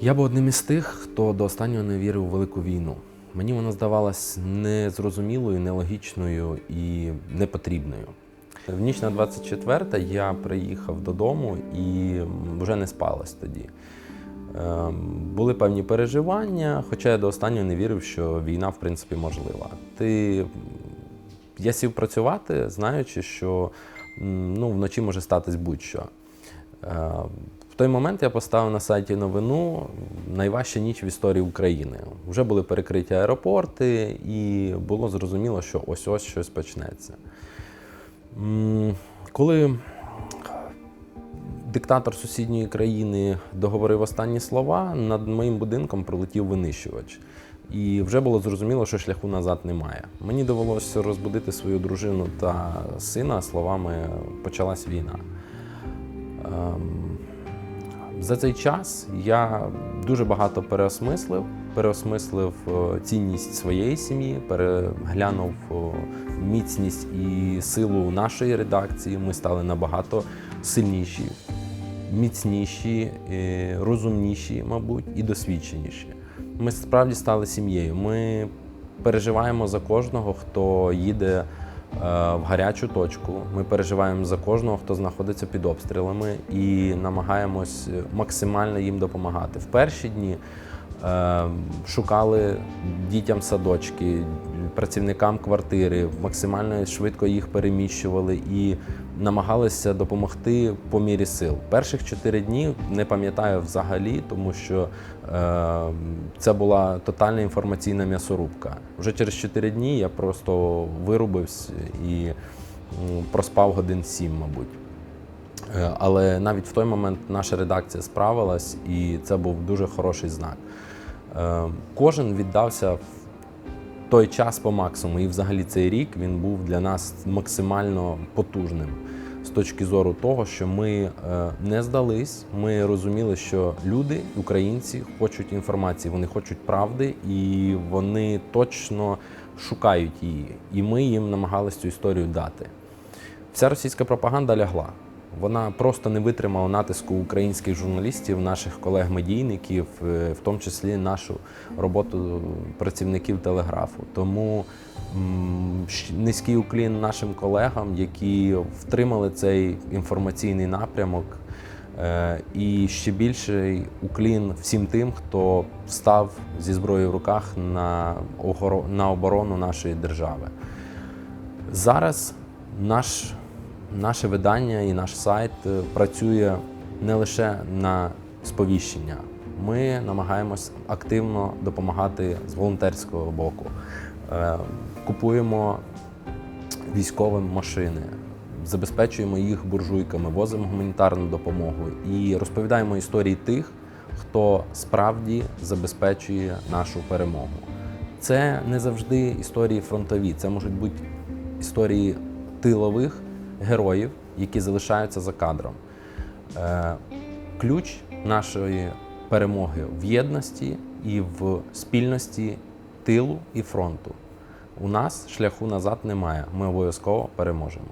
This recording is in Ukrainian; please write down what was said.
Я був одним із тих, хто до останнього не вірив у велику війну. Мені вона здавалась незрозумілою, нелогічною і непотрібною. В ніч на 24 я приїхав додому і вже не спалось тоді. Ем, Були певні переживання, хоча я до останнього не вірив, що війна в принципі можлива. Ти я сів працювати, знаючи, що ну, вночі може статись будь-що. Той момент я поставив на сайті новину найважча ніч в історії України. Вже були перекриті аеропорти, і було зрозуміло, що ось ось щось почнеться. Коли диктатор сусідньої країни договорив останні слова, над моїм будинком пролетів винищувач. І вже було зрозуміло, що шляху назад немає. Мені довелося розбудити свою дружину та сина словами почалась війна. За цей час я дуже багато переосмислив, переосмислив е, цінність своєї сім'ї, переглянув е, міцність і силу нашої редакції. Ми стали набагато сильніші, міцніші, е, розумніші, мабуть, і досвідченіші. Ми справді стали сім'єю. Ми переживаємо за кожного, хто їде в гарячу точку. Ми переживаємо за кожного, хто знаходиться під обстрілами, і намагаємось максимально їм допомагати. В перші дні е, шукали дітям садочки, працівникам квартири, максимально швидко їх переміщували і намагалися допомогти по мірі сил. Перших чотири дні не пам'ятаю взагалі, тому що е, це була тотальна інформаційна м'ясорубка. Вже через чотири дні я просто вирубився і проспав годин сім, мабуть. Е, Але навіть в той момент наша редакція справилась, і це був дуже хороший знак. Е, Кожен віддався той час по максимуму. І взагалі цей рік він був для нас максимально потужним з точки зору того, що ми е, не здались. Ми розуміли, що люди, українці, хочуть інформації, вони хочуть правди, і вони точно шукають її. І ми їм намагалися цю історію дати. Вся російська пропаганда лягла. Вона просто не витримала натиску українських журналістів, наших колег-медійників, е, в тому числі нашу роботу працівників телеграфу. Тому низький уклін нашим колегам, які втримали цей інформаційний напрямок. Е, І ще більший уклін всім тим, хто встав зі зброєю в руках на оборону нашої держави. Зараз наш, наше видання і наш сайт е, працює не лише на сповіщення. Ми намагаємось активно допомагати з волонтерського боку. Е, Купуємо військовим машини, забезпечуємо їх буржуйками, возимо гуманітарну допомогу і розповідаємо історії тих, хто справді забезпечує нашу перемогу. Це не завжди історії фронтові, це можуть бути історії тилових героїв, які залишаються за кадром. Е, Ключ нашої перемоги в єдності і в спільності тилу і фронту. У нас шляху назад немає. Ми обов'язково переможемо.